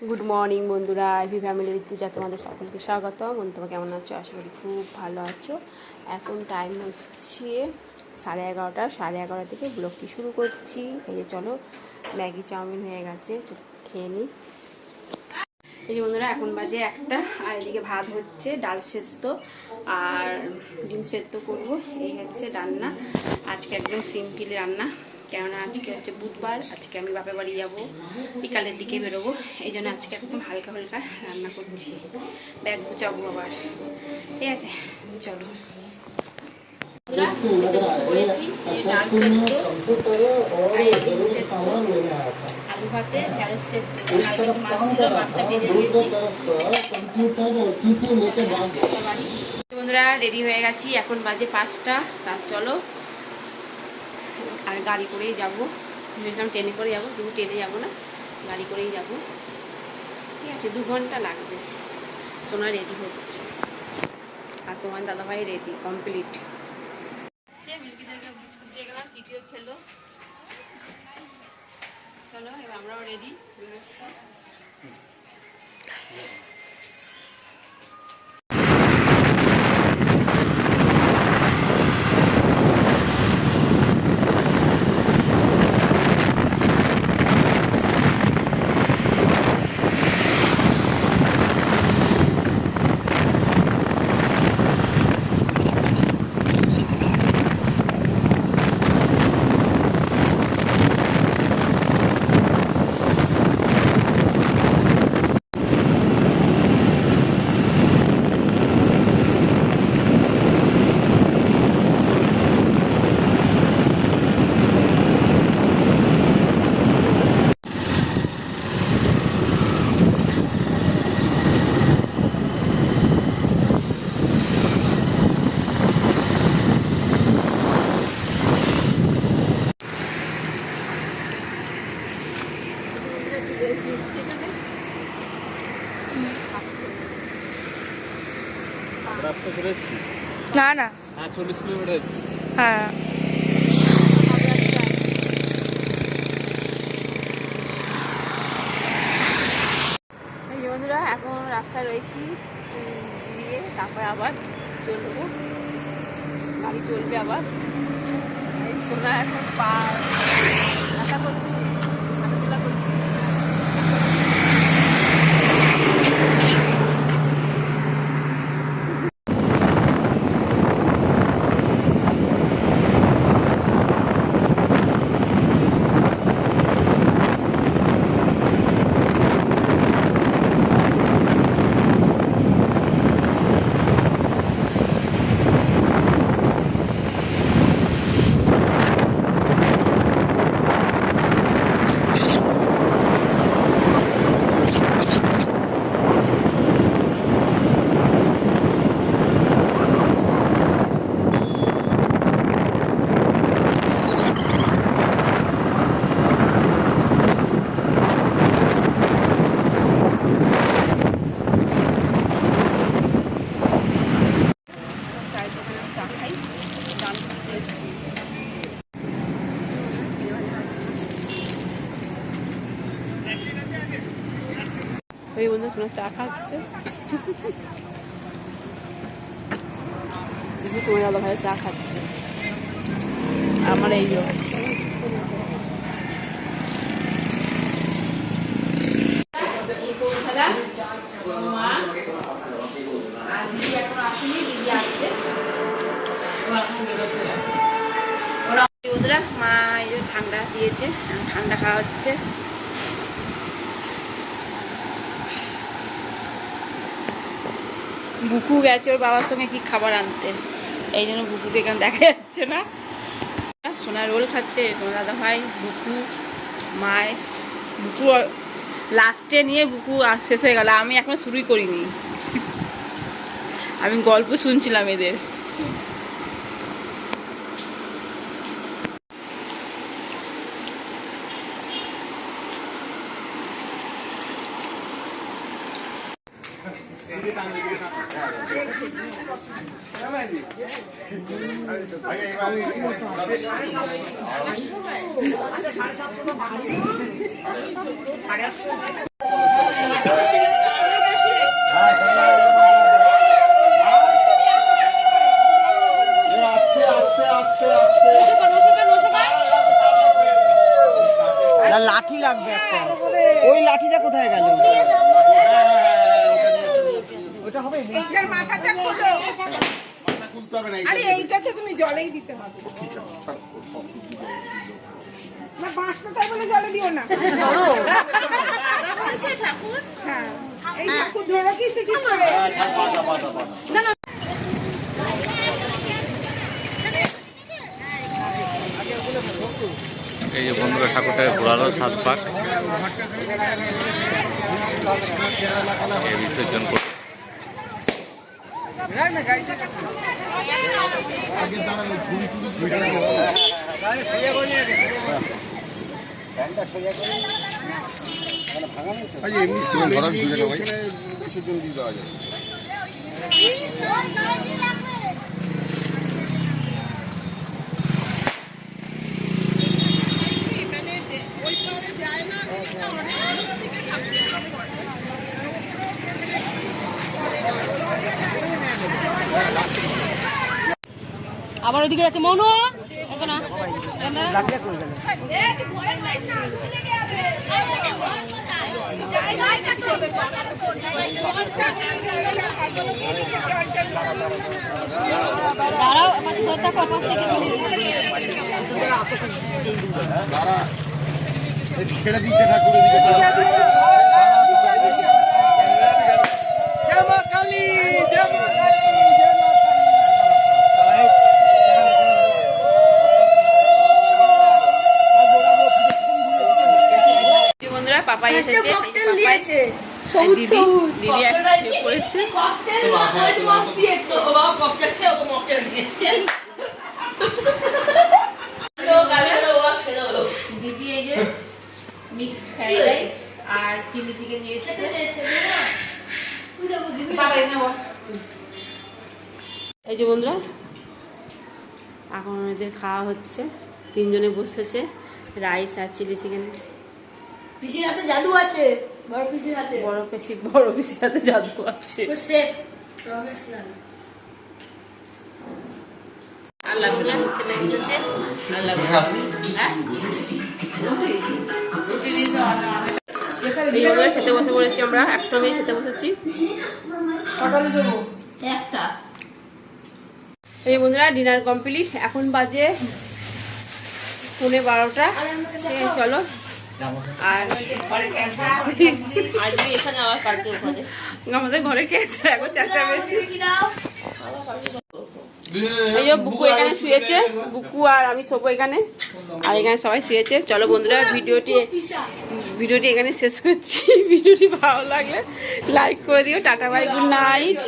Good morning বন্ধুরা ivy ফ্যামিলির পূজা তোমাদের সকলকে স্বাগত বন্ধু, তোমরা কেমন আছো? আশা করি খুব ভালো আছো। এখন টাইম হচ্ছে সাড়ে এগারোটা। সাড়ে এগারোটা থেকে ব্লগটি শুরু করছি। এই যে চলো ম্যাগি চাউমিন হয়ে গেছে। খেয়ে নিই এই যে বন্ধুরা, এখন বাজে একটা। আর এদিকে ভাত হচ্ছে ডাল সেদ্ধ আর ডিম সেদ্ধ করব। এই হচ্ছে রান্না। আজকে একদম সিম্পল রান্না। কেননা আজকে হচ্ছে বুধবার, আজকে আমি বাপের বাড়ি যাব, বিকালের দিকে বেরোবো, এই জন্য আজকে একদম হালকা হালকা রান্না করছি। ব্যাগ গুছাবো আবার। ঠিক আছে, চলো। আলু ভাতে ছিল বন্ধুরা রেডি হয়ে গেছি, এখন বাজে পাঁচটা তার চলো। আর গাড়ি করেই যাব। ভেবেছিলাম ট্রেনে করে যাব কিন্তু ট্রেনে যাব না। গাড়ি করেই যাব। ঠিক আছে দু ঘণ্টা লাগবে। সোনা রেডি হচ্ছে। আর তোমার দাদাভাই রেডি কমপ্লিট খেলো। চলো এবার আমরাও রেডি বেরোচ্ছি রাস্তা করে এসছি না না। হ্যাঁ চল্লিশ কিলোমিটার হ্যাঁ। এই যে বন্ধুরা এখন রাস্তায় রয়েছি জিরিয়ে তারপরে আবার চলবো। গাড়ি চলবে আবার। এই সোনা এখন পা আশা করছি। চা খাচ্ছে তোমার ভাই চা খাচ্ছে আমার এই মা এই যে ঠান্ডা দিয়েছে ঠান্ডা খাওয়া হচ্ছে বুকু গেছে ওর বাবার সঙ্গে কি খাবার আনতে? এই জন্য বুকুকে এখানে দেখা যাচ্ছে না। সোনা রোল খাচ্ছে, তোমার দাদা ভাই বুকু, মায়ের। বুকু লাস্টে নিয়ে বুকু শেষ হয়ে গেল। আমি এখনও শুরুই করিনি। আমি গল্প শুনছিলাম এদের। লাঠি লাগবে একটা ওই লাঠিটা কোথায় গেল? এইটার মাথাটা খুলো। আরে এইটাতে তুমি জলেই দিতে হবে। না বাঁশটা তাই বলে জলে দিও না। হ্যাঁ এই ঠাকুর ধরো কিন্তু ঠিক করে এই যে বন্ধুরা ঠাকুরটাকে ঘোরালো সাত পাক। বিসর্জন করে এমনি বিসর্জন দিয়ে দেওয়া যায় আবার ওদিকে আছে মনো ছেড়ে দিচ্ছে ঠাকুরের পাপাই এসেছে দিদি দিদি একটা করেছে। দিদি এই যে মিক্স ফ্রাইড রাইস আর চিলি চিকেন নিয়ে এসেছে। এই যে বন্ধুরা এখন ওদের খাওয়া হচ্ছে। তিনজনে বসেছে রাইস আর চিলি চিকেন পিসির হাতে জাদু আছে। বড় পিসির হাতে। বড় পেশি বড় পেশির সাথে জাদু আছে। সেফ প্রফেশনাল আল্লাহ বলে খেতে আল্লাহ বসে পড়েছি আমরা একসঙ্গেই খেতে বসেছি। একটা। এই বন্ধুরা ডিনার কমপ্লিট। এখন বাজে পৌনে বারোটা। চলো আর আমাদের ঘরে এখন এই যে বুকু এখানে শুয়েছে বুকু আর আমি শোবো এখানে। আর এখানে সবাই শুয়েছে। চলো বন্ধুরা ভিডিওটি ভিডিওটি এখানে শেষ করছি। ভিডিওটি ভালো লাগলে লাইক করে দিও। Tata bye good night